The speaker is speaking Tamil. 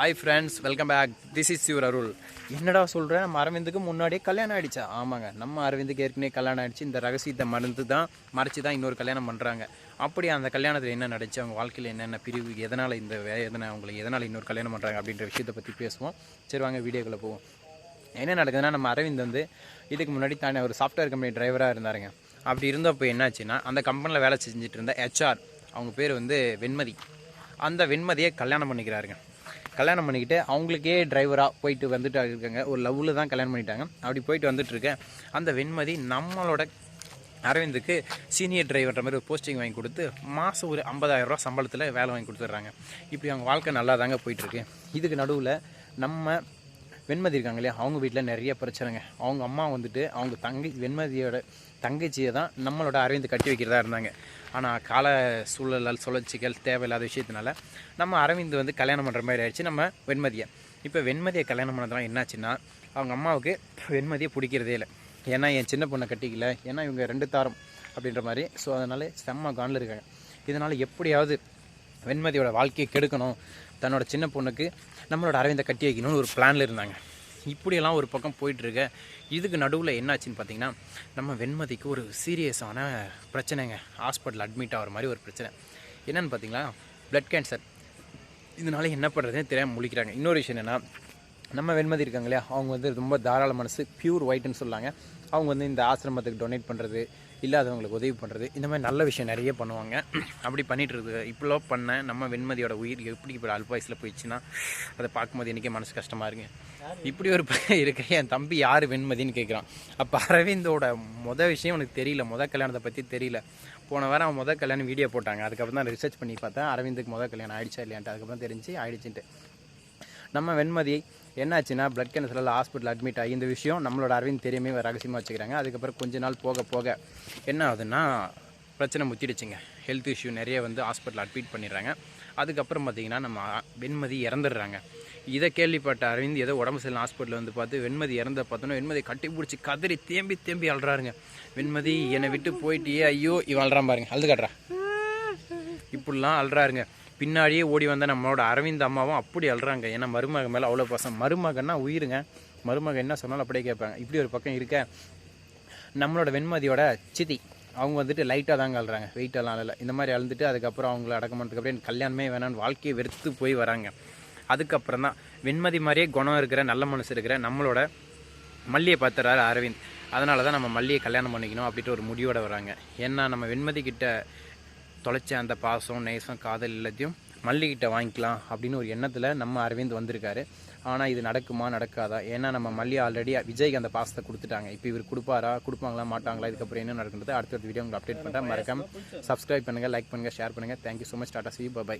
Hi friends welcome back this is your Arul என்னடா சொல்கிறேன் நம்ம அரவிந்துக்கு முன்னாடியே கல்யாணம் ஆயிடுச்சா? ஆமாங்க. நம்ம அரவிந்துக்கு ஏற்கனவே கல்யாணம் ஆயிடுச்சு. இந்த ரகசியத்தை மறந்து தான் மறைச்சு தான் இன்னொரு கல்யாணம் பண்ணுறாங்க அப்படி அந்த கல்யாணத்தில் என்ன நடந்துச்சு? அவங்க வாழ்க்கையில் என்னென்ன பிரிவு? எதனால் இந்த வேதனை? அவங்களுக்கு எதனால் இன்னொரு கல்யாணம் பண்ணுறாங்க அப்படின்ற விஷயத்தை பற்றி பேசுவோம். சரி வாங்க வீடியோக்குள்ளே போவோம். என்ன நடக்குதுன்னா நம்ம அரவிந்த் வந்து இதுக்கு முன்னாடி தானே ஒரு சாஃப்ட்வேர் கம்பெனி டிரைவராக இருந்தாருங்க. அப்படி இருந்தப்போ என்னாச்சுன்னா அந்த கம்பெனியில் வேலை செஞ்சுட்டு இருந்த ஹெச்ஆர் அவங்க பேர் வந்து வெண்மதி. அந்த வெண்மதியை கல்யாணம் பண்ணிக்கிறாருங்க. கல்யாணம் பண்ணிக்கிட்டு அவங்களுக்கே டிரைவராக போயிட்டு வந்துட்டு இருக்காங்க. ஒரு லவ்வில் தான் கல்யாணம் பண்ணிட்டாங்க. அப்படி போயிட்டு வந்துட்டுருக்கேன் அந்த வெண்மதி நம்மளோட அரவிந்துக்கு சீனியர் டிரைவர்ன்ற மாதிரி ஒரு போஸ்டிங் வாங்கி கொடுத்து மாதம் ஒரு 50000 ரூபா சம்பளத்தில் வேலை வாங்கி கொடுத்துட்றாங்க. இப்படி அவங்க வாழ்க்கை நல்லா தாங்க போயிட்டுருக்கு இதுக்கு நடுவில் நம்ம வெண்மதி இருக்காங்க இல்லையா? அவங்க வீட்டில் நிறைய பிரச்சனைங்க. அவங்க அம்மா வந்துட்டு அவங்க தங்கை வெண்மதியோட தங்கச்சியை தான் நம்மளோட அரவிந்த் கட்டி வைக்கிறதா இருந்தாங்க. ஆனால் கால சூழலால் சுழற்சிகள் தேவையில்லாத விஷயத்தினால நம்ம அரவிந்த் வந்து கல்யாணம் பண்ணுற மாதிரி ஆயிடுச்சு நம்ம வெண்மதியை. இப்போ வெண்மதியை கல்யாணம் பண்ணதெல்லாம் என்னாச்சுன்னா அவங்க அம்மாவுக்கு வெண்மதியை பிடிக்கிறதே இல்லை. ஏன்னா என் சின்ன பொண்ணை கட்டிக்கல ஏன்னா இவங்க ரெண்டு தாரம் அப்படின்ற மாதிரி. ஸோ அதனால் செம்ம காண்டில் இருக்காங்க. இதனால் எப்படியாவது வெண்மதியோட வாழ்க்கையை கெடுக்கணும். தன்னோட சின்ன பொண்ணுக்கு நம்மளோட அரவிந்தை கட்டி வைக்கணும்னு ஒரு பிளானில் இருந்தாங்க. இப்படியெல்லாம் ஒரு பக்கம் போயிட்டுருக்க. இதுக்கு நடுவில் என்னாச்சுன்னு பார்த்தீங்கன்னா நம்ம வெண்மதிக்கு ஒரு சீரியஸான பிரச்சனைங்க. ஹாஸ்பிட்டல் அட்மிட் ஆகிற மாதிரி ஒரு பிரச்சனை. என்னென்னு பார்த்தீங்களா ப்ளட் கேன்சர் இதனால என்ன பண்ணுறதுன்னு தெரியாமல் முழிக்கிறாங்க. இன்னொரு விஷயம் என்னென்னா நம்ம வெண்மதி இருக்காங்க இல்லையா அவங்க வந்து ரொம்ப தாராள மனசு பியூர் ஒயிட்னு சொல்லாங்க. அவங்க வந்து இந்த ஆசிரமத்துக்கு டொனேட் பண்ணுறது இல்லாதவங்களுக்கு உதவி பண்ணுறது இந்த மாதிரி நல்ல விஷயம் நிறைய பண்ணுவாங்க. அப்படி பண்ணிகிட்டு இருக்கு. இப்படிலாம் பண்ண நம்ம வெண்மதியோட உயிர் எப்படி இப்படி அல்ப போயிடுச்சுன்னா அதை பார்க்கும்போது எனக்கே மனசு கஷ்டமாக இருங்க இப்படி ஒரு பையன் இருக்க என் தம்பி யார் வெண்மதின்னு கேட்குறான் அப்போ அரவிந்தோட மொதல் விஷயம் எனக்கு தெரியல. மொதல் கல்யாணத்தை பற்றி தெரியல. போன வாரம் அவன் மொதல் கல்யாணம் வீடியோ போட்டாங்க. அதுக்கப்புறம் தான் ரிசர்ச் பண்ணி பார்த்தேன். அரவிந்துக்கு மொதல் கல்யாணம் ஆயிடுச்சா இல்லையான்ட்டு. அதுக்கப்புறம் தெரிஞ்சு ஆயிடுச்சுன்ட்டு. நம்ம வெண்மதி என்னாச்சுன்னா பிளட் கேன்சரில் ஹாஸ்பிட்டல் அட்மிட் ஆகி இந்த விஷயம் நம்மளோட அரவிந்த் தெரியுமே ரகசியமாக வச்சுக்கிறாங்க. அதுக்கப்புறம் கொஞ்ச நாள் போக போக என்ன ஆகுதுன்னா பிரச்சனை முத்திடுச்சுங்க. ஹெல்த் இஷ்யூ நிறைய வந்து ஹாஸ்பிட்டல் அட்மிட் பண்ணிடுறாங்க. அதுக்கப்புறம் பார்த்தீங்கன்னா நம்ம வெண்மதி இறந்துடுறாங்க. இதை கேள்விப்பட்ட அரவிந்த் ஏதோ உடம்பு சரியில்லை ஹாஸ்பிட்டலில் வந்து பார்த்து வெண்மதி இறந்த பார்த்தோன்னா வெண்மதி கட்டி பிடிச்சி கதறி தேம்பி தேம்பி அழுறாருங்க. வெண்மதி என்னை விட்டு போயிட்டியே ஐயோ இவன் அழுறான் பாருங்க அழுது காட்டுறா. இப்படிலாம் அழுறாருங்க. பின்னாடியே ஓடி வந்த நம்மளோட அரவிந்த் அம்மாவும் அப்படி அழுறாங்க. ஏன்னா மருமக மேலே அவ்வளோ பசங்க மருமகன்னா உயிருங்க. மருமக என்ன சொன்னாலும் அப்படியே கேட்பாங்க. இப்படி ஒரு பக்கம் இருக்க நம்மளோட வெண்மதியோட சிதி அவங்க வந்துட்டு லைட்டாக தாங்க அழுறாங்க. வெயிட்டெல்லாம் அழல. இந்த மாதிரி அழுந்துட்டு அதுக்கப்புறம் அவங்கள அடக்கம் பண்ணுறதுக்கு அப்புறம் கல்யாணமே வேணாம்னு வாழ்க்கையை வெறுத்து போய் வராங்க. அதுக்கப்புறம் தான் வெண்மதி மாதிரியே குணம் இருக்கிற நல்ல மனசு இருக்கிற நம்மளோட மல்லியை பார்த்துறாரு அரவிந்த். அதனால தான் நம்ம மல்லியை கல்யாணம் பண்ணிக்கணும் அப்படின்ட்டு ஒரு முடிவோடு வராங்க. ஏன்னா நம்ம வெண்மதி கிட்ட தொலைச்ச அந்த பாசம் நேசம் காதல் எல்லாத்தையும் மல்லிகிட்ட வாங்கிக்கலாம் அப்படின்னு ஒரு எண்ணத்தில் நம்ம அரவிந்த் வந்திருக்காரு. ஆனால் இது நடக்குமா நடக்காதா? ஏன்னா நம்ம மல்லி ஆல்ரெடி விஜய்க்கு அந்த பாசத்தை கொடுத்துட்டாங்க. இப்போ இவர் கொடுப்பாரா கொடுப்பாங்களா மாட்டாங்களா இதுக்கப்புறம் என்ன நடக்குன்றது அடுத்த வீடியோ உங்களுக்கு அப்டேட் பண்ணுறேன் மறக்காம சப்ஸ்கிரைப் பண்ணுங்கள் லைக் பண்ணுங்கள் ஷேர் பண்ணுங்கள் thank you so much tata see bye